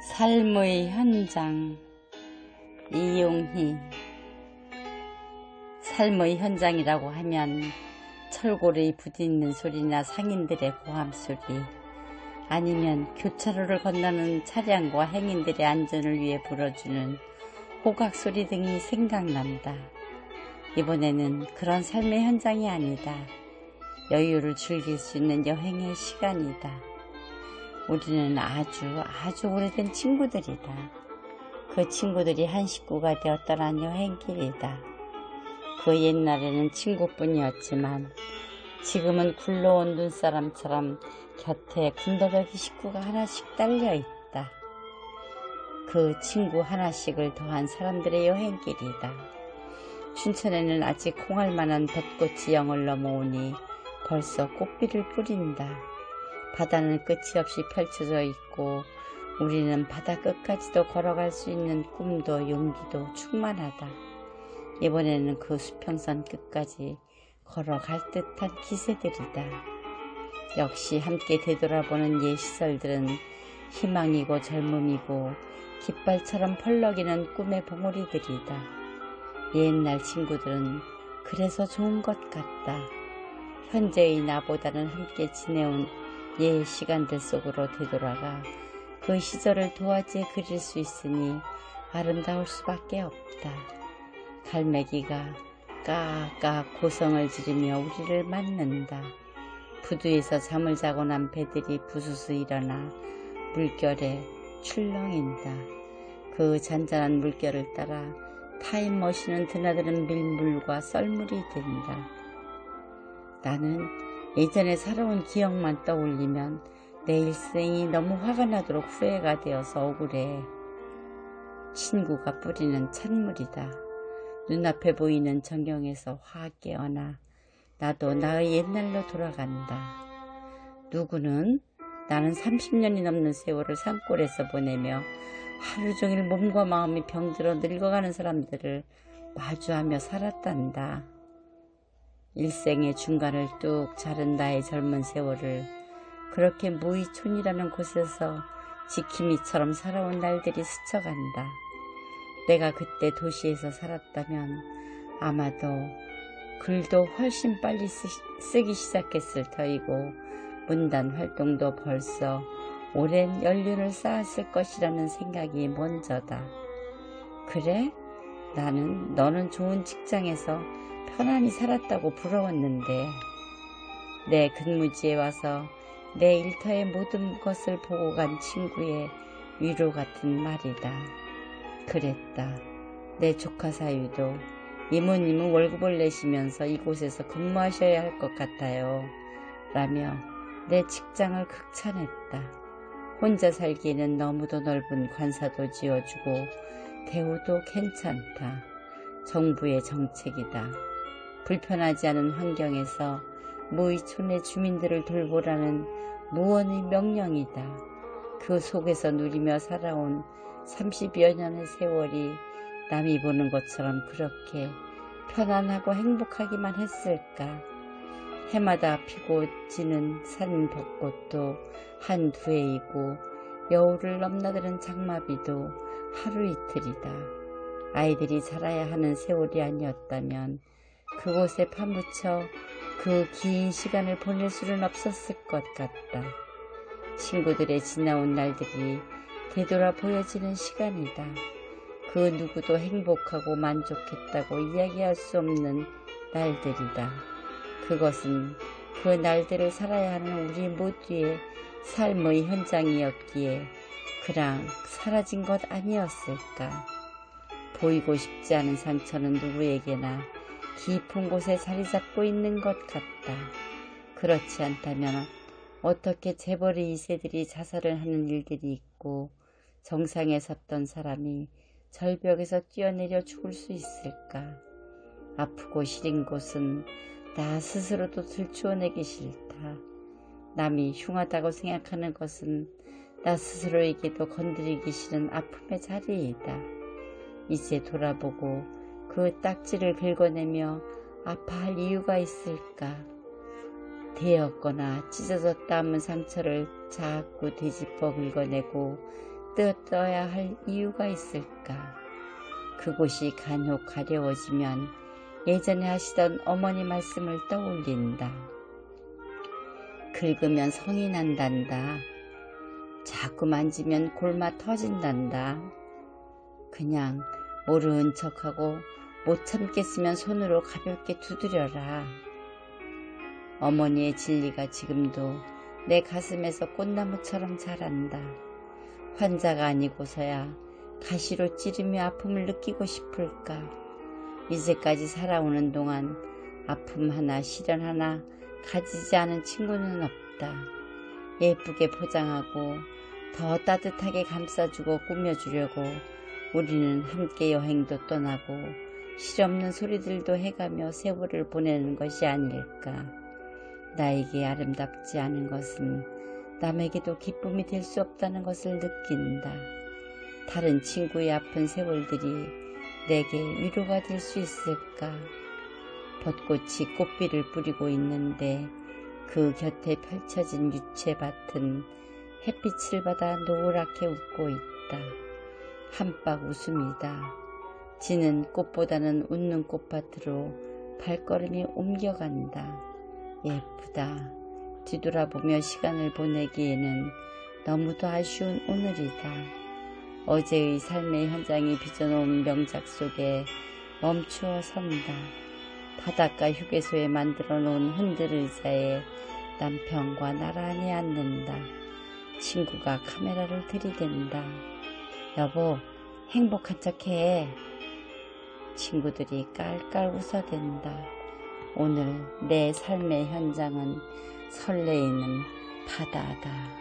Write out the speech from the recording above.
삶의 현장 이용희 삶의 현장이라고 하면 철골이 부딪는 소리나 상인들의 고함 소리 아니면 교차로를 건너는 차량과 행인들의 안전을 위해 불어주는 호각 소리 등이 생각난다. 이번에는 그런 삶의 현장이 아니다. 여유를 즐길 수 있는 여행의 시간이다. 우리는 아주 아주 오래된 친구들이다. 그 친구들이 한 식구가 떠난 여행길이다. 그 옛날에는 친구뿐이었지만 지금은 굴러온 눈사람처럼 곁에 군더더기 식구가 하나씩 딸려 있다. 그 친구 하나씩을 더한 사람들의 여행길이다. 춘천에는 아직 콩할 만한 벚꽃이 영을 넘어오니 벌써 꽃비를 뿌린다. 바다는 끝이 없이 펼쳐져 있고 우리는 바다 끝까지도 걸어갈 수 있는 꿈도 용기도 충만하다. 이번에는 그 수평선 끝까지 걸어갈 듯한 기세들이다. 역시 함께 되돌아보는 옛 시설들은 희망이고 젊음이고 깃발처럼 펄럭이는 꿈의 봉우리들이다. 옛날 친구들은 그래서 좋은 것 같다. 현재의 나보다는 함께 지내온 옛 시간들 속으로 되돌아가 그 시절을 도화지에 그릴 수 있으니 아름다울 수밖에 없다. 갈매기가 까까 고성을 지르며 우리를 맞는다. 부두에서 잠을 자고 난 배들이 부수수 일어나 물결에 출렁인다. 그 잔잔한 물결을 따라 타임머신은 드나드는 밀물과 썰물이 된다. 나는 예전에 살아온 기억만 떠올리면 내 일생이 너무 화가 나도록 후회가 되어서 억울해. 친구가 뿌리는 찬물이다. 눈앞에 보이는 전경에서 화학 깨어나 나도 나의 옛날로 돌아간다. 누구는 나는 30년이 넘는 세월을 산골에서 보내며 하루 종일 몸과 마음이 병들어 늙어가는 사람들을 마주하며 살았단다. 일생의 중간을 뚝 자른 나의 젊은 세월을 그렇게 무의촌이라는 곳에서 지킴이처럼 살아온 날들이 스쳐간다. 내가 그때 도시에서 살았다면 아마도 글도 훨씬 빨리 쓰, 쓰기 시작했을 터이고 문단 활동도 벌써 오랜 연륜을 쌓았을 것이라는 생각이 먼저다. 그래? 나는 너는 좋은 직장에서 편안히 살았다고 부러웠는데 내 근무지에 와서 내 일터의 모든 것을 보고 간 친구의 위로 같은 말이다. 그랬다. 내 조카 사유도 이모님은 월급을 내시면서 이곳에서 근무하셔야 할 것 같아요. 라며 내 직장을 극찬했다. 혼자 살기에는 너무도 넓은 관사도 지어주고 대우도 괜찮다. 정부의 정책이다. 불편하지 않은 환경에서 모이촌의 주민들을 돌보라는 무언의 명령이다. 그 속에서 누리며 살아온 30여 년의 세월이 남이 보는 것처럼 그렇게 편안하고 행복하기만 했을까. 해마다 피고 지는 산 벚꽃도 한두 해이고 여우를 넘나드는 장마비도 하루 이틀이다. 아이들이 살아야 하는 세월이 아니었다면 그곳에 파묻혀 그 긴 시간을 보낼 수는 없었을 것 같다. 친구들의 지나온 날들이 되돌아 보여지는 시간이다. 그 누구도 행복하고 만족했다고 이야기할 수 없는 날들이다. 그것은 그 날들을 살아야 하는 우리 모두의 삶의 현장이었기에 그랑 사라진 것 아니었을까. 보이고 싶지 않은 상처는 누구에게나 깊은 곳에 자리 잡고 있는 것 같다. 그렇지 않다면 어떻게 재벌의 이세들이 자살을 하는 일들이 있고 정상에 섰던 사람이 절벽에서 뛰어내려 죽을 수 있을까? 아프고 시린 곳은 나 스스로도 들추어내기 싫다. 남이 흉하다고 생각하는 것은 나 스스로에게도 건드리기 싫은 아픔의 자리이다. 이제 돌아보고 그 딱지를 긁어내며 아파할 이유가 있을까? 되었거나 찢어졌다 하면 상처를 자꾸 뒤집어 긁어내고 뜨어야 할 이유가 있을까? 그곳이 간혹 가려워지면 예전에 하시던 어머니 말씀을 떠올린다. 긁으면 성이 난단다. 자꾸 만지면 골마 터진단다. 그냥 모르는 척하고 못 참겠으면 손으로 가볍게 두드려라. 어머니의 진리가 지금도 내 가슴에서 꽃나무처럼 자란다. 환자가 아니고서야 가시로 찌르며 아픔을 느끼고 싶을까? 이제까지 살아오는 동안 아픔 하나 시련 하나 가지지 않은 친구는 없다. 예쁘게 포장하고 더 따뜻하게 감싸주고 꾸며주려고 우리는 함께 여행도 떠나고 실없는 소리들도 해가며 세월을 보내는 것이 아닐까. 나에게 아름답지 않은 것은 남에게도 기쁨이 될 수 없다는 것을 느낀다. 다른 친구의 아픈 세월들이 내게 위로가 될 수 있을까? 벚꽃이 꽃비를 뿌리고 있는데 그 곁에 펼쳐진 유채밭은 햇빛을 받아 노랗게 웃고 있다. 한박 웃음이다. 지는 꽃보다는 웃는 꽃밭으로 발걸음이 옮겨간다. 예쁘다. 뒤돌아보며 시간을 보내기에는 너무도 아쉬운 오늘이다. 어제의 삶의 현장이 빚어놓은 명작 속에 멈추어 선다. 바닷가 휴게소에 만들어 놓은 흔들 의자에 남편과 나란히 앉는다. 친구가 카메라를 들이댄다. 여보, 행복한 척해. 친구들이 깔깔 웃어댄다. 오늘 내 삶의 현장은 설레이는 바다다.